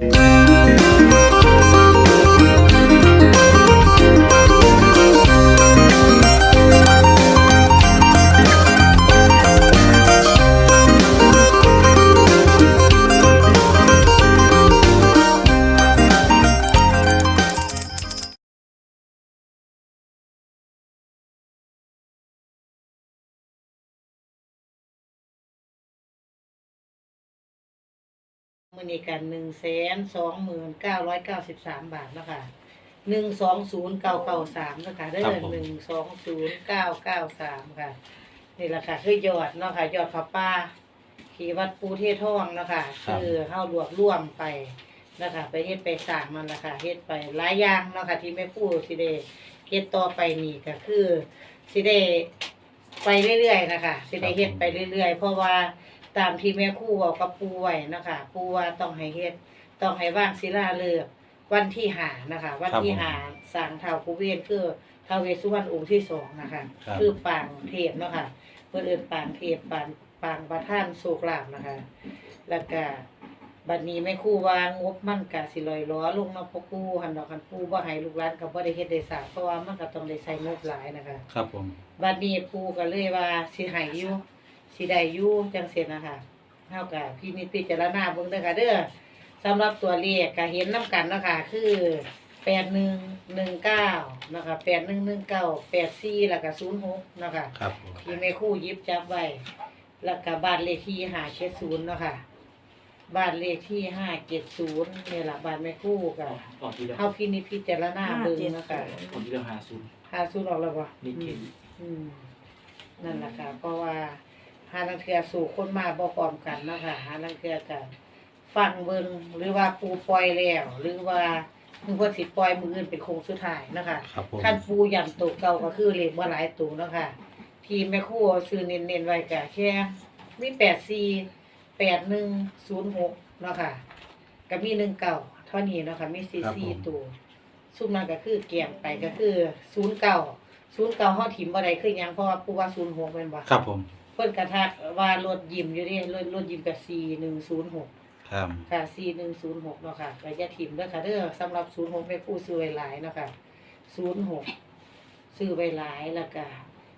Música มือนี้กันหนึ่งแสนสองหมื่นเก้าร้อยเก้าสิบสามบาทเนาะคะหนึ่งสองศูนย์เก้าเก้าสามนะคะได้ครับเงินผมหนึ่งสองศูนย์เก้าเก้าสามค่ะ นี่แหละค่ะคือยอดเนาะค่ะยอดพระป้าที่วัดปูเทศท่องเนาะค่ะคือเข้ารวบร่วมไปนะคะไปเฮ็ดไปสร้างมันนะคะเฮ็ดไปหลายอย่างเนาะค่ะที่แม่ปูสิได้เฮ็ดต่อไปนี่ก็คือสิได้ไปเรื่อยๆนะคะสิได้เฮ็ดไปเรื่อยๆ เพราะว่า ตามที่แม่ครู่บอกกับปูไว้นะคะปูว่าต้องให้เฮ็ดต้องให้ว่างศิลาเลิกษ์วันที่หานะคะ วันที่หาสร้างเท้าภูเวนคือท้าวเวสสุวรรณองค์ที่สองนะคะครับ คือปางเทพเนาะค่ะเพื่อเอินปางเทพปางปางประท่านโศกลาภนะคะ แล้วก็บัดนี้แม่ครู่ว่างบมันก็สิลอยล้อลงเนาะพ่อปู่หันดอกหันปู่บ่ให้ลูกหลานก็บ่ได้เฮ็ดได้สร้างเพราะว่ามันก็ต้องได้ใช้งบหลายนะคะ ครับผม บัดนี้ปูก็เลยว่าสิให้อยู่ สิได้อยู่จังซี่นะคะเฮาก็พี่นิจพิจารณาเบิ่งเด้อค่ะเด้อสำหรับตัวเลขก็เห็นนํกันเนาะค่ะคือ8119นะคะ8119 84แล้วก็06นะคะครับผมที่แม่ครู่หยิบจับไว้แล้วก็บ้านเลขที่570เนาะค่ะบ้านเลขที่570นี่ล่ะบ้านแม่ครู่ก็ออกที่เราเฮาพี่นิจพิจารณาเบิ่งเนาะค่ะออกที่เราหาศูนย์50ออกแล้วบ่นี่เก่งอืมนั่นแหละค่ะเพราะว่า หาลังเทือสู่คนมาบ่พร้อมกันเนาะคะหาลังเทือกันฟังเบิ่งหรือว่าปูปล่อยแล้ว หรือว่าคือว่าสิปล่อยมืออื่นเป็นโครงสุดท้ายเนาะคะครับผมคันปูย่ำตัวเก่าก็คือเลขบ่หลายตัวเนาะค่ะทีมแม่ครัวซื้อเน้นๆไว้ก็แค่มี84 8106เนาะค่ะก็มี19เท่านี้เนาะค่ะมี44ตัว ซุมนั้นก็คือเกี่ยงไปก็คือ09ศูนย์เก่าห้อถิ่มบ่ได้คือหยังเพราะว่าผู้ว่าศูนย์หกเป็นบ่ ครับผมเพิ่นกระทักว่ารถยิมอยู่นี่รถรถยิมกับ4106ครับค่ะ4106เนาะค่ะก็อย่าถิ่มเด้อค่ะเด้อสำหรับ06แม่ผู้ซื้อไว้หลายเนาะค่ะ06ซื้อไว้หลายแล้วก็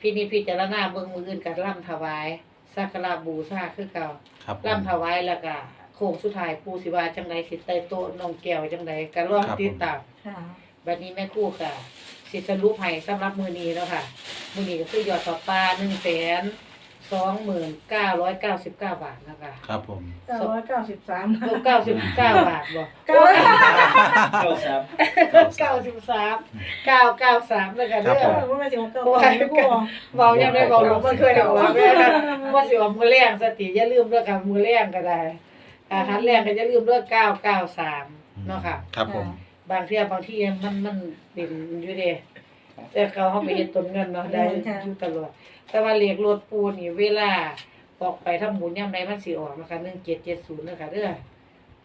พินิจพิจารณาเบิ่งมืออื่นก็ร่ำถวายสักการะบูชาคือเก่าครับผมร่ำถวายแล้วก็โค้งสุดท้ายปู่สิว่าจังไดสิใต้โต๊ะน้องแก้วจังไดก็รอติดตามค่ะบัดนี้แม่ครู่ค่ะสิสรุปให้สำหรับมือนี้แล้วค่ะมือนี้ก็คือยอดต่อปลาหนึ่งแสน สองหมื่นเก้าร้อยเก้าสิบเก้าบาทนะคะครับผม เก้าร้อยเก้าสิบสามเก้าสิบเก้าบาทบ่เก้าเก้าสามเก้าสิบสามเก้าเก้าสามเลยค่ะครัเด้บอผมว่าไม่สิบเก้าโอ้ยไม่พูดเบายังได้เบาลงมันเคยได้ว่าแม่นะว่าสิว่ามือแรงสติอย่าลืมด้วยค่ะมือแรงก็ได้อาหารแรงก็อย่าลืมด้วยเก้าเก้าสามเนาะค่ะ ครับผม บางเที่ยบางที่มันมันเป็นอยู่เด้ แต่เขาเขาไปเฮ็ดต้นเงินเนาะได้อยู่ตลอด แต่ว่าเลขรถปูนี่เวลาออกไปทำบุญยามใดมันสิออกนะคะ1770นะคะเด้อ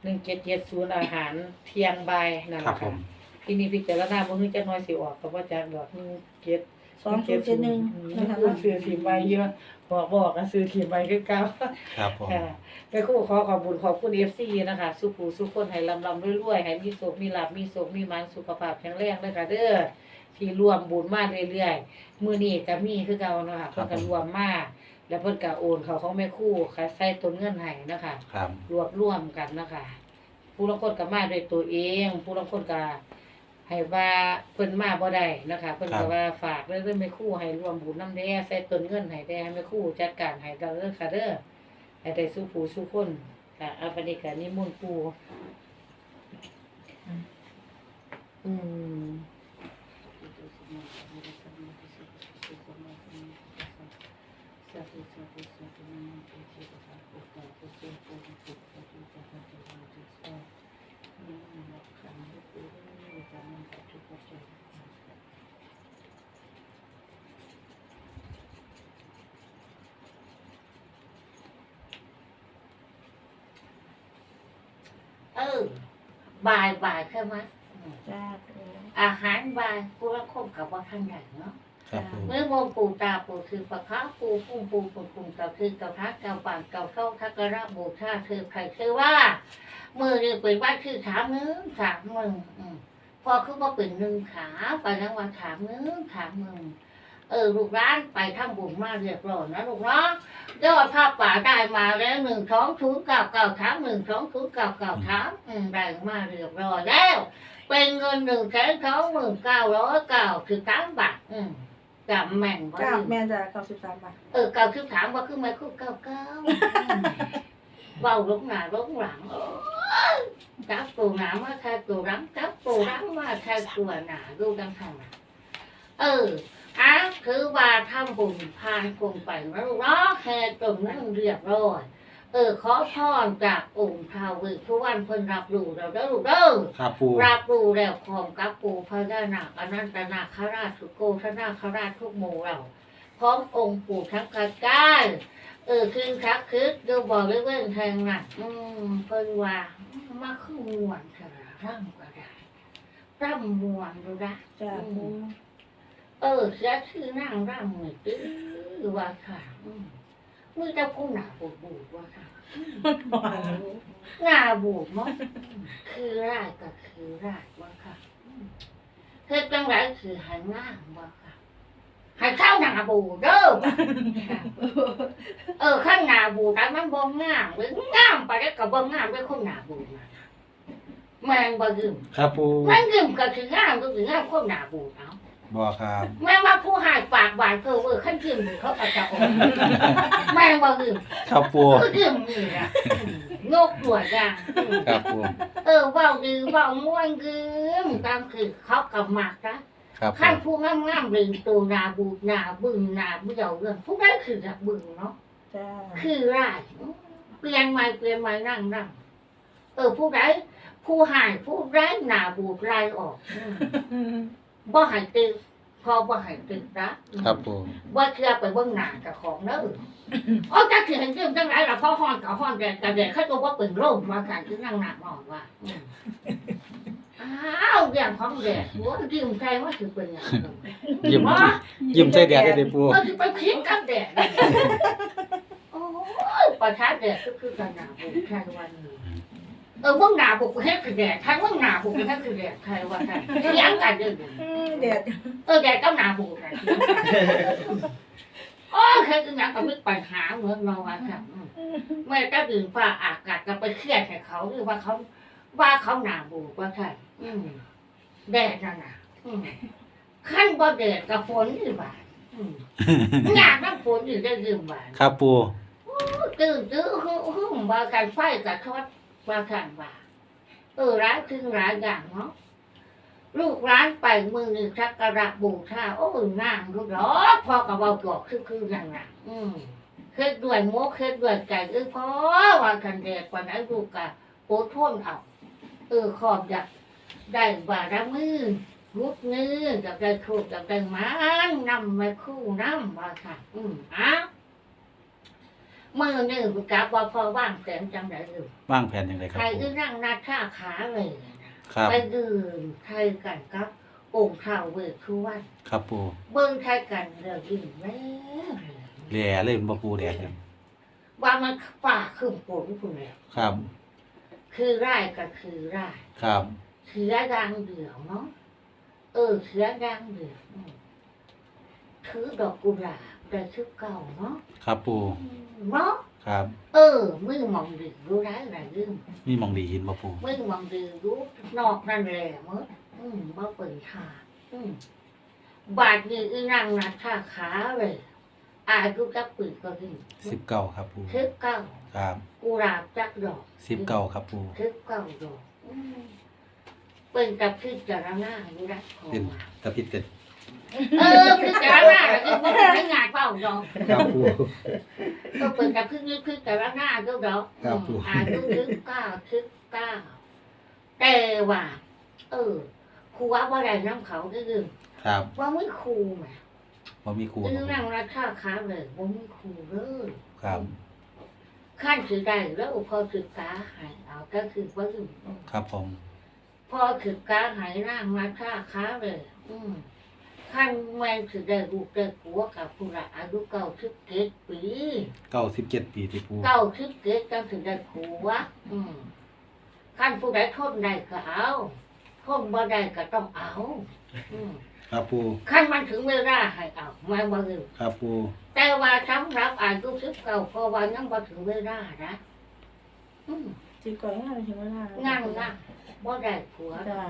1770อาหารเที่ยงบ่ายนั่นครับล่ะผค่ะมที่นี่พิจารณาบ่ฮู้จักน้อยสิออกก็บ่จักดอก17สองศูนย์เจ็ดหนึ่งนะนะคะคะซื้อทีมใบเยอะบอกบอกก็ซื้อทีมใบคือเก่าครับผมค่ะแม่ครูขอขอบคุญขอบคุณ FC นะคะ สุขูสุขคนให้ลำลำรวยๆให้มีสุขมีลาภมีสุขมีมันสุขภาพแข็งแรงเด้อค่ะเด้อ ที่รวมบุญมาเรื่อยๆมื้อนี้ก็มีคือเก่าเนาะค่ะเพิ่นก็รวมมาแล้วเพิ่นก็โอนเขาของแม่ครูค่ะใส่ต้นเงินให้นะคะครับ รวบรวมกันนะคะผู้ลางคนก็มาด้วยตัวเอง ผู้ลางคนก็ให้ว่าเพิ่นมาบ่ได้นะคะเพิ่นก็ว่าฝากเรื่องแม่ครูให้รวมบุญนำแด่ใส่ต้นเงินให้แด่แม่ครูจัดการให้เด้อค่ะเด้อให้ได้สู้ผู้สู้คนค่ะเอาปานนี้ก็นิมนต์ปู่อืมสาธุสาธุสาธุนะโมตัสสะภะคะวะโตอะระหะโตสัมมาสัมพุทธัสสะนะโมตัสสะภะคะวะโตอะระหะโตสัมมาสัมพุทธัสสะนะโมตัสสะภะคะวะโตอะระหะโตสัมมาสัมพุทธัสสะเออบ่ายบ่ายใช่ไหมอืมจ้าอาหารบ่ายกูละคงกับว่าข้างไหนเนาะครับปูเมื่อมองปูตาปูคือปะคะปูพุ่งปูปุ่มปุ่มเก่าคือกระพักเก่าป่านเก่าเข้าทักกระบูชาคือใครคือว่า มือนี่เป็นว่าคือถามนึงถามมึงอืมพอคือว่าเป็นหนึ่งขาไปแล้วว่าถามนึงถามมึง เออลูกร้านไปทำบุญมาเรียบร้อยนะลูกเนาะยอดผ้าป่าได้มาแล้วหนึ่งสองศูนย์เก้าเก้าถามหนึ่งสองศูนย์เก้าเก้าถามอืมได้มาเรียบร้อยแล้ว เป็นเงินหนึ่งแสนสองหมื่นเก้าร้อยเก้าสิบสามบาทอืมจำแม่นบ่เก้าลืมแม่จะเก้าสิบสามบาทเออเก้าสิบสามว่าคือไม่คือเก้าเก้าเบาลงหน้าลงหลังโอ้ยจับปูหนามาแค่ตัวรังจับปูรังมาแค่ตัวหนาดูดังทางน่ะเออ อะคือว่าทำบุญพานคงไปแล้วลูกเนาะแค่ตรงนั้นเรียบร้อย เออขอพรจากองค์ท้าวเวสสุวรรณเพิ่นรับรู้แล้วเด้อลูกเด้อครับปูรับรู้แล้วพร้อมกับปู่พญานาคอนันตนาคราชสุโกธนาคราชทุกหมู่เราพร้อมองค์ปู่ทั้งกระจายเออคือทักคือดูบอกเลยเว้นแทงน่ะ อืมเพิ่นว่ามาคือมวนเถอะร่ำก็ได้ร่ำมวนดูนะจ้าปู เออเสียชื่อนั่งร่ำเหมือนตื้อว่าค่ะอืมมือเจ้าผู้หนาบูดบูดว่าค่ะหน้าบูดมั้งคือรากก็คือรากว่าค่ะเฮ็ดจังไรคือหันหน้าว่าค่ะหันเข้าหน้าบูดเด้อค่ะเออข้างหน้าบูดแต่มันบ่งามหรืองามไปแล้วก็บ่งามด้วยคนหน้าบูดนะแมงบ่ยืมครับปูแมงยืมก็คืองามก็คืองามคนหน้าบูดเอา บอครับแม่ว่าผู้หายปากหวานเธอเวอร์ขั้นยืมเขาก็จะออกแม่บ่ยืมครับปูก็ยืมนี่นะงกตัวอย่างครับปูเออเว่าดีเว่าม่วนยืมตามคือเขากับหมากนะครับปูขั้นผู้งามงามๆลืมตัวนาบูดนาบึงนาเบื่อเรื่องผู้ได้คือจะบึงเนาะจ้าคือไรเปลี่ยนใหม่เปลี่ยนใหม่นั่งนั่งเออผู้ใดผู้หายผู้ไร้หนาบูดไล่ออกอืม บ่ใหายตึงพอบ่ใหายตึงนะครับปูบ่เชื่อไปเบิ่งหน้ากับของเด้ออ๋อจักสิเห็นยืมจังไรล่ะพ่อฮ้อนกับฮ้อนแดดกับแดดเขาก็ว่าเป็นโรคมากันคือนั่งหนักหมอนว่าอืมอ้าวอย่างของแดดหัวยืมใครว่าถือเป็นอย่างนั้นยิ้มว่ายิ้มใส่แดดได้เลยปูก็คือไปพิมพ์กับแดดโอ้ยประชาแดดก็คือกันหนาบุกใครวันนี้ เออว่างหนาบุกประเทศคือแดดใครว่างหนาบุกประเทศคือแดดใครว่าใครเลี้ยงกันเด้ออืมแดเออแดดก็หนาบุกกันโอ้ยเคยคือหนังก็มีปัญหาเหมือนเราว่าครับเมื่อก็ดื่นฟ้าอากาศก็ไปเครียดให้เขาหรือว่าเขาว่าเขาหนาบุกว่าใช่อืมแดดนั่นน่ะขั้นบ่แดดกับฝนนี่บ่าอืมอยากน้ำฝนอยู่ได้ยืมบ้านครับปูตื่นตื้อหึ่มหึ่มว่ากันไฟกับทอด ว่ากันว่าเออร้านคือร้านอย่างเนาะลูกร้านไปมือหนึ่งชักกระบูชาโอ้ยนางลูกหรอพ่อกับเบาตัวคือคืออย่างนั้นอืมเคล็ดด้วยโมกเคล็ดด้วยใจเออพ่อว่ากันเด็กกว่านั้นลูกกะโอดทนเอาเออขอบอยากได้บารมือรุดนื้ออยากได้ถูกอยากได้มันนำมาคู่น้ำว่าค่ะ อืมอ้าว มือหนึ่งกับว่าพอว่างแสงจังไรอยู่ว่างแผนยังไงครัใคบรปูก็นั่งนัดท่าขาเลยนะครับ ไปดื่มใครกันครับ องค์ข่าวเวททุวันครับปูเบิ้งใครกันเดี๋ยวดื่มแล้ว แหล่เลยบ่ปูแดดเนี่ยว่ามันฝ่าขึ้นฝนคุณแล้วครับ คือไร่ก็คือไร่ครับ เสือดังเดี่ยวเนาะเออเสือดังเดี่ยวอืมถือดอกกุหลาบ แต่ชุดเก่าเนาะครับปูเนาะครับ เออมือมองดีรู้ร้ายอะไรลืมมีหมองดียินบ่ปูมึงมองดูรู้นอกนั่นแหละมึงอืมบ่เปิดขาอืมบาดนี้อีนั่งนัดขาขาเลยอายุจักปีก็ดีสิบเก้าครับปูสิบเก้าครับกุหลาบจักดอกสิบเก้าครับปูสิบเก้าดอกอืมเป็นกับพิจารณาอยู่นะขอเป็นมาตะพิดกัน เออพิจารณาแล้วก็บ่ได้งานเปล่าดอกครับปู ก็เป็นกับพิจพิจารณาอยู่ดอกครับผมอืมอายุสิบเก้าสิบเก้าแต่ว่า เออครูว่าว่าอะไรน้ำเขาได้ยินครับว่าไม่ครูแหมบ่มีครูอืคอรับนั่งรักข้าค้าเลยว่าไม่ครูเลย ครับขั้นสือได้แล้วพอสือกาหายเอาก็คือว่าอยู่ครับผมพอสือกาหายนั่งรักข้าค้าเลย อืม ขั้นแมงถือได้ลูกได้ผัวกับผู้ละอายุเก้าสิบเจ็ดปีเก้าสิบเจ็ดปีที่ปูเก้าสิบเจ็ดจังถือได้ผัวอืมขั้นผู้ใดทนได้ก็เอาทนบ่ได้ก็ต้องเอาอืมครับปูขั้นมันถึงเวลาให้เอาไม่บ่ลืมครับปูแต่ว่าสำหรับอายุสิบเก้าเพราะว่ายังบ่ถึงเวลานะอืมจิตก่อนงานถึงเวลานั่งนั่งบ่ได้ผัวจ้า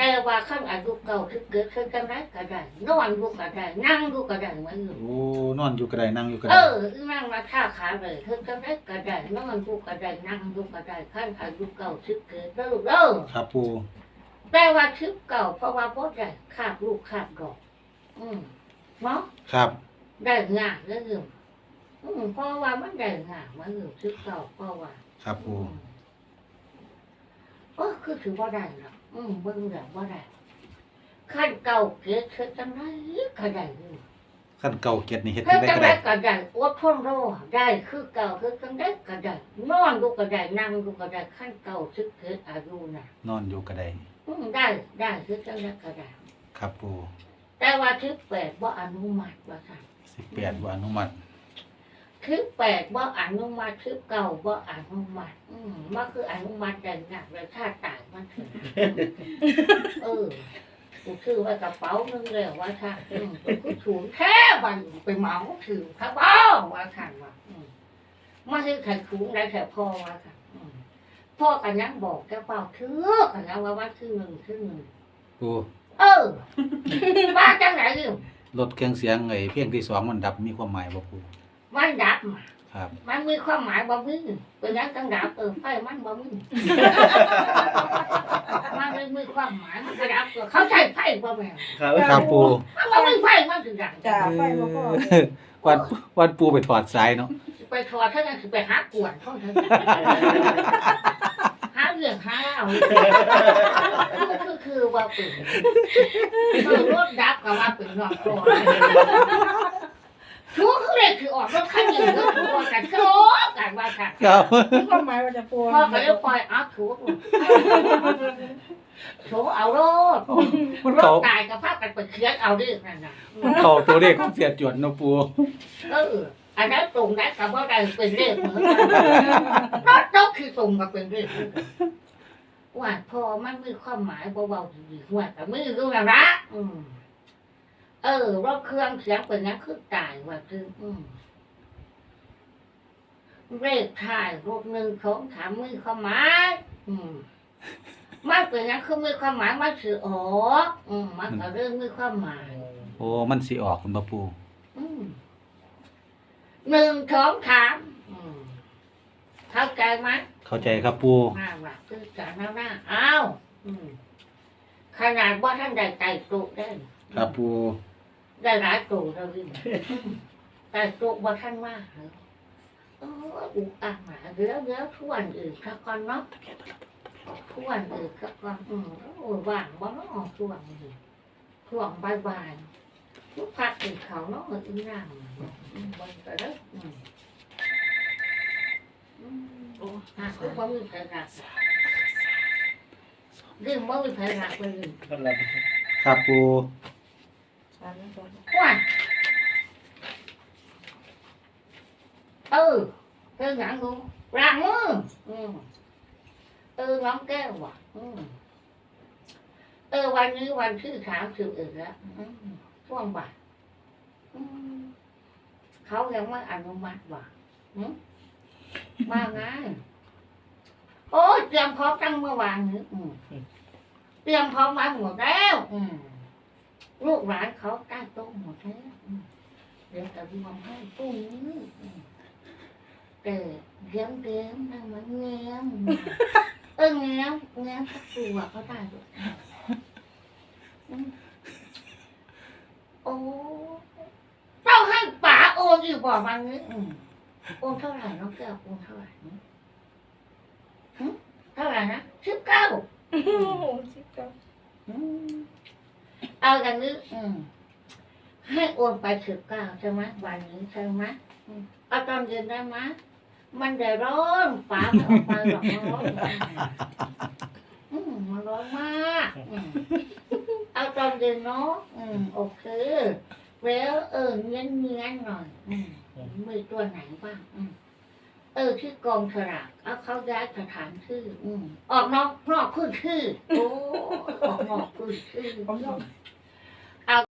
แต่ว่าขั้นอายุเก่าคือเกิดขึ้นกันได้ก็ได้นอนอยู่ก็ได้นั่งอยู่ก็ได้เหมือนอยู่โอ้นอนอยู่กระไดนั่งอยู่กระเอไดอนั่งมาท่าขาเลยขึ้นกันได้ก็ได้นอนอยู่ก็ได้นั่งอยู่ก็ได้ขั้นอายุเก่าคือเกิดแล้วลูกเด้อครับปูแต่ว่าคือเก่าเพราะว่าพ่อได้ขาดลูกขาดดอก อืมเนาะครับได้งานแล้วอยู่อืมเพราะว่ามันได้งานมันอยู่คือเก่าเพราะว่า ครับปูเออคือถือว่าได้หรอก อืมเบิ่งแล้วว่าได้ขั้นเก่าเกิดขึ้นจังไรก็ได้อยู่ขั้นเก่าเกียรตินี่เฮ็ดเพิ่จังงไดจัก็งไรได้ก็ได้อดทนรอได้คือเก่าคือจังไรก็ได้นอนดูก็ได้นั่งดูก็ได้ขั้นเก่าซึกเกิดอายุน่ะนอนอยู่กระไดอืมได้ได้คือจังไรก็ได้ ครับปูแต่ว่าคือแปดว่าอนุมัติว่าค่ะสิบแปดวันอนุมัติ คือแปดว่าอนุมัติคือเก่าว่าอนุมัติอืมว่าคืออนุมัติแต่หนักเลยถ้าตายมันถึงเออกูคือว่ากระเป๋านึงเลยว่าค่ะอืมกูถูนแท้วันไปเหมาถือครับอ้าวว่าค่ะว่าอืมมาคือขันถูนได้แค่พ่อว่าค่ะอืมพ่อกันยังบอกแกเปล่าเถือกันยังว่าว่าคือหนึ่งคือหนึ่งปูเออว่าจังไหนอยู่ลดเครื่องเสียงไอ้เพียงที่สองมันดับมีความหมายบ่ปู มันดับมาครับ มันมีความหมายบ่มึงเป็นยังจังดับเออไฟมันบ่มึงมันไม่มีความหมายมันกระดับตัวเขาใช้ไฟบ่แม่นครับครับปูมันบ่มีไฟมันถึงดังจ้าไฟมาพ่อวันวันปูไปถอดสายเนาะไปถอดเท่านั้นคือไปหากวนเท่านั้นหาเรื่องหาเล่าคือคือคือว่าเป็นเออรถดับก็ว่าเป็นนอกตัว ชัวคือเลยคือออกรถคันหนี้ก็คือว่ากันโคกันว่าค่ะครับมีความหมายว่าจะปวดพ่อก็เลยปล่อยเอาถูกถูเอารถมันรเขาตายกับภาพกันไปเคลียนเอาดินั่นน่ะมันเขาตัวเลขของเสียจวนเนาะปูเอออันนั้นตรงนั้นกับว่าใดเป็นเลขเหมือนกันรถตกคือตรงกับเป็นเลขเหมือนกันว่าพอมันมีความหมายเบาๆดีๆว่าแต่ไม่รู้แล้วนะอืม เออรถเครื่องเสียงเป็นนั้นคือตายว่าคืออืมเลขถ่ายรถหนึ่งสองสามมีความหมายอืมมันเป็นนั้นคือมีความหมายมันคือออกอืมมันก็เรื่องมีความหมาย โอ้ มันสิออกคุณบ่ปูอืมหนึ่งสองสามอืมเข้าใจไหมเข้าใจครับปูห้าว่าคือการหน้าหน้าอ้าวอืมขนาดว่าท่านใดไต่ตุได้ ครับปู ได้หลายตุเราวิ่งไต่ตุว่าท่านมากเลยโอ้อุกอ่างหมาเดี๋ยวเดี๋ยวทวนอื่นสักก่อนเนาะทวนอื่นสักก่อนอืมโอ้ว่างบ่เนาะทวนอื่นทวนบายบายทุกพักอื่นเขาเนาะเอออีนั่งอืมวันก็ได้อืมอืมโอ้หาคือบ่มีใครรักเรื่องบ่มีใครรักเลยครับปู สามตัวว่าเออเออหนังกูล้างมืออืมเออน้องแก้วว่ะอืมเออวันนี้วันที่สามสิบเอ็ดแลูกหลานเขาใต้โต๊ะหมดแล้วเดี๋ยวจะรวมให้พรุ่งนี้อืมแต่เลี้ยงเลี้ยงนั่งมันเงี้ยมเออเงี้ยมเงี้ยมสักตัวก็ได้ด้วยโอ้เราให้ป๋าโอนอีกบอกมันนี้โอนเท่าไหร่น้องแก้วโอนเท่าไหร่ฮึเท่าไหร่นะสิบเก้าโอ้สิบเก้า เอาอย่างนี้อืมให้โอนไปสิบเก้าใช่ไหมวันนี้ใช่ไหมอืมเอาตอนเย็นได้ไหมมันเดือดร้อนป๋าไม่ออกไปหรอกมันร้อนอืมมันร้อนมากอืมเอาตอนเดินเนาะอืมโอเคแล้วเออเงี้ยเงี้ยหน่อยอืมมือตัวไหนบ้างอืมเออที่กองฉลากเอาเขาย้ายสถานที่อืมออกนอกนอกพื้นที่โอ้ออกนอกพื้นที่ผมยอม